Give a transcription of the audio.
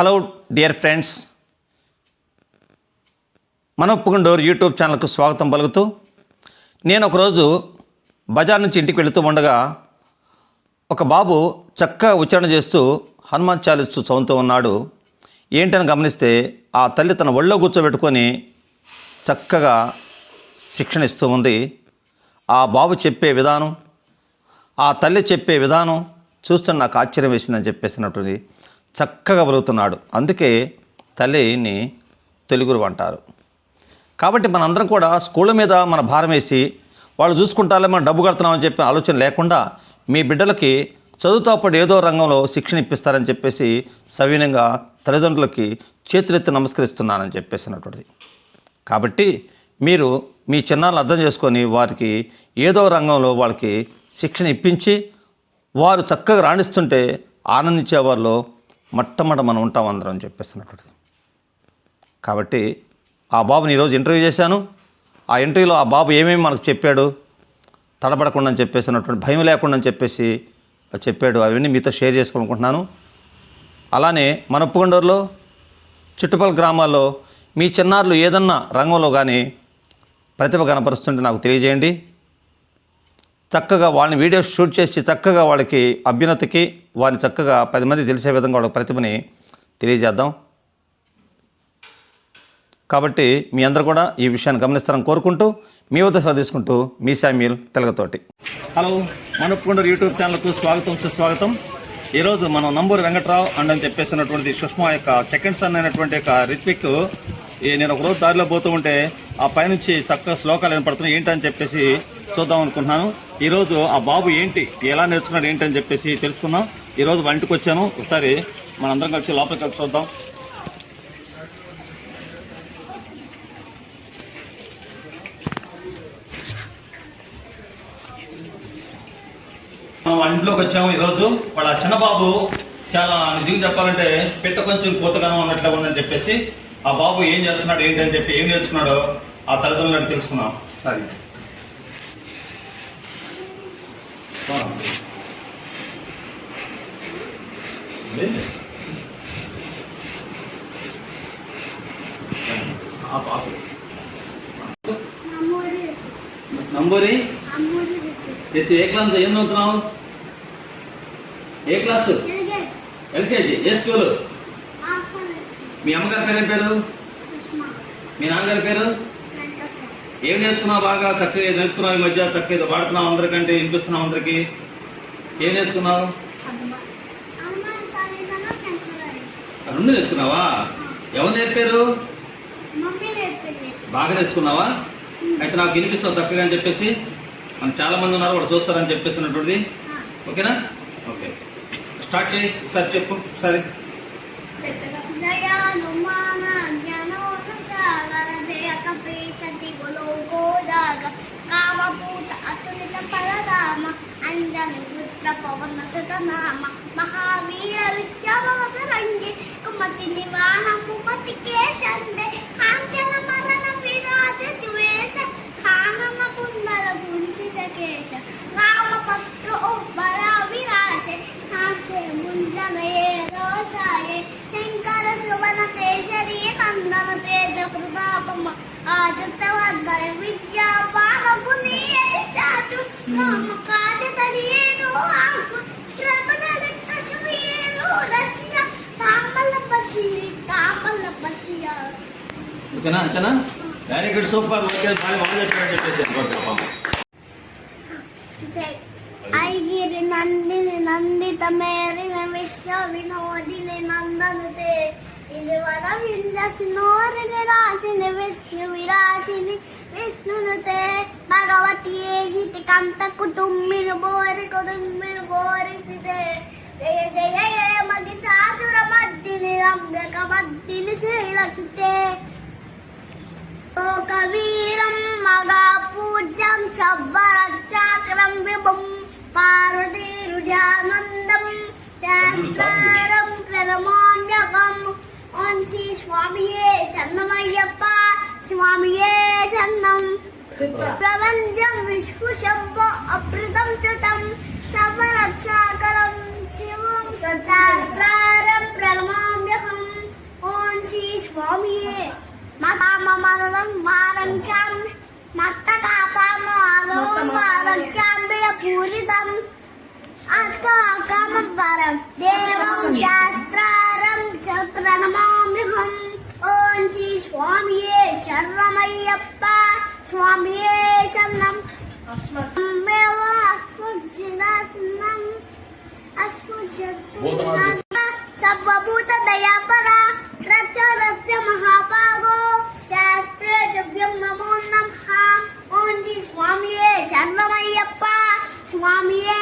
Hello dear friends మనప్పుకుండోరు YouTube ఛానల్కు స్వాగతం పలుకుతూ నేను ఒకరోజు బజార్ నుంచి ఇంటికి వెళుతూ ఉండగా ఒక బాబు చక్కగా ఉచ్చారణ చేస్తూ హనుమాన్ చాలీస్తూ చదువుతూ ఉన్నాడు. ఏంటని గమనిస్తే ఆ తల్లి తన ఒళ్ళో కూర్చోబెట్టుకొని చక్కగా శిక్షణ ఇస్తూ ఉంది. ఆ బాబు చెప్పే విధానం ఆ తల్లి చెప్పే విధానం చూస్తే నాకు ఆశ్చర్యం వేసిందని చెప్పేసినటువంటి చక్కగా బలుగుతున్నాడు అందుకే తల్లిని తెలుగురు అంటారు. కాబట్టి మనందరం కూడా స్కూళ్ళ మీద మన భారం వేసి వాళ్ళు చూసుకుంటారే మనం డబ్బు కడుతున్నామని చెప్పి ఆలోచన లేకుండా మీ బిడ్డలకి చదువుతో పాటు ఏదో రంగంలో శిక్షణ ఇప్పిస్తారని చెప్పేసి సవీనంగా తల్లిదండ్రులకి చేతులెత్తి నమస్కరిస్తున్నానని చెప్పేసినటువంటిది కాబట్టి మీరు మీ చిన్నాలను అర్థం చేసుకొని వారికి ఏదో రంగంలో వాళ్ళకి శిక్షణ ఇప్పించి వారు చక్కగా రాణిస్తుంటే ఆనందించే వారిలో మొట్టమొదట మనం ఉంటాం అందరం అని చెప్పేస్తున్నటువంటిది కాబట్టి ఆ బాబుని ఈరోజు ఇంటర్వ్యూ చేశాను. ఆ ఇంటర్వ్యూలో ఆ బాబు ఏమేమి మనకు చెప్పాడు తడబడకుండా అని చెప్పేసి అన్నటువంటి భయం లేకుండా అని చెప్పేసి చెప్పాడు. అవన్నీ మీతో షేర్ చేసుకోనుకుంటున్నాను అలానే మన ఉప్పుకొండూరులో చుట్టుపక్కల గ్రామాల్లో మీ చిన్నారులు ఏదన్నా రంగంలో కానీ ప్రతిభ కనపరుస్తుంటే నాకు తెలియజేయండి. చక్కగా వాళ్ళని వీడియో షూట్ చేసి చక్కగా వాళ్ళకి అభ్యున్నతికి వారిని చక్కగా పది మంది తెలిసే విధంగా వాళ్ళ ప్రతిభని తెలియజేద్దాం. కాబట్టి మీ అందరూ కూడా ఈ విషయాన్ని గమనిస్తారని కోరుకుంటూ మీ వద్ద శ్రద్ధ తీసుకుంటూ మీ శామ్యుల్ తెలుగుతోటి హలో మనప్పుకుండూరు యూట్యూబ్ ఛానల్కు స్వాగతం సుస్వాగతం. ఈరోజు మనం నంబూరు వెంకట్రావు అండ్ అని చెప్పేసినటువంటి సుష్మా యొక్క సెకండ్ సన్ అయినటువంటి యొక్క రిత్విక్ నేను ఒక రోజు దారిలో పోతూ ఉంటే ఆ పైనుంచి చక్కగా శ్లోకాలు వినపడుతున్నాయి. ఏంటని చెప్పేసి చూద్దాం అనుకుంటున్నాను. ఈరోజు ఆ బాబు ఏంటి ఎలా నేర్చుకున్నాడు ఏంటి అని చెప్పేసి తెలుసుకున్నాం ఈరోజు వంటికి వచ్చాను. ఒకసారి మనందరం కలిసి లోపలికి కలిసి చూద్దాం. మనం ఇంట్లోకి వచ్చాము ఈరోజు. వాళ్ళ చిన్న బాబు చాలా నిజంగా చెప్పాలంటే పిట్ట కొంచెం కూతగానం ఉన్నట్లుగా ఉందని చెప్పేసి ఆ బాబు ఏం చేస్తున్నాడు ఏంటి అని చెప్పి ఏం నేర్చుకున్నాడో ఆ తల్లిదండ్రులను తెలుసుకున్నాం సరే. నంబూరి? ఎత్తు ఏ క్లాస్ ఏం చదువుతున్నావు? ఏ క్లాసు? ఎల్కేజీ. ఏ స్కూల్? మీ అమ్మగారి పేరు పేరు? మీ నాన్నగారి పేరు? ఏం నేర్చుకున్నావు బాగా చక్కగా నేర్చుకున్నావు ఈ మధ్య చక్కగా వాడుతున్నావు అందరికంటే వినిపిస్తున్నావు అందరికి. ఏం నేర్చుకున్నావు? రెండు నేర్చుకున్నావా? ఎవరు నేర్పారు? బాగా నేర్చుకున్నావా? అయితే నాకు వినిపిస్తావు చక్కగా అని చెప్పేసి. మనం చాలా మంది ఉన్నారు వాడు చూస్తారని చెప్పేసినటువంటిది ఓకేనా? ఓకే. స్టార్ట్ చేయి. ఒకసారి చెప్పు. ఒకసారి. పరదామ అంజని పుత్ర పవన శతనామ మహావీర విద్యావస రంగి కుమతి నివాణ కుమతి కేశందే కాంచన మరణ విరాజ సువేశ ప్రతాపమ ఆజత వందన విద్యాపాన పునీయతి చాతు రామ కాజ తడియేను ఆకు. ప్రపదన కశమేను రసియ తామల పసి తామల ఓకేనా అంతేనా? వెరీ గుడ్ సూపర్ ఓకే బాగా బాగా చెప్పాడని చెప్పేసి ఓకే పాపం. జై. ఐగిరి నందిని నందిత మేరిన విశ్వ వినోదిని నందనుతే. ఇలివర విందసినోరిని రాసిని విష్ణు విరాసిని విష్ణును తే భగవతి ఏజితి కంతకు తుమ్మిను బోరి కుదుమ్మిను బోరితే జయ జయ జయ మది సాసుర మద్దిని రంగక మద్దిని ఒక వీరం మగా పూజ్యం శవ్వరక్షాకరం విభుం. పార్వతీరుజానందం రుజానందం. శాస్త్ర ప్రపంచం విశ్వశంభో అప్రతం చతం సవరక్షాకరం శివం సదాస్త్రారం ప్రణమామ్యహం ఓం శ్రీ స్వామియే మతామమలం వారంచాం మత్త కాపామ ఆలోం పూరితం అష్టకామ వరం దేవం శాస్త్రారం ప్రణమామ్యహం ఓం శ్రీ స్వామియే శర్వమయ్యప్ప స్వామియే సర్వభూత దయాపర రచ రచ మహాపాగో శాస్త్రే జవ్యం నమో నమః ఓంజీ స్వామియే శరణమయ్యప్ప స్వామియే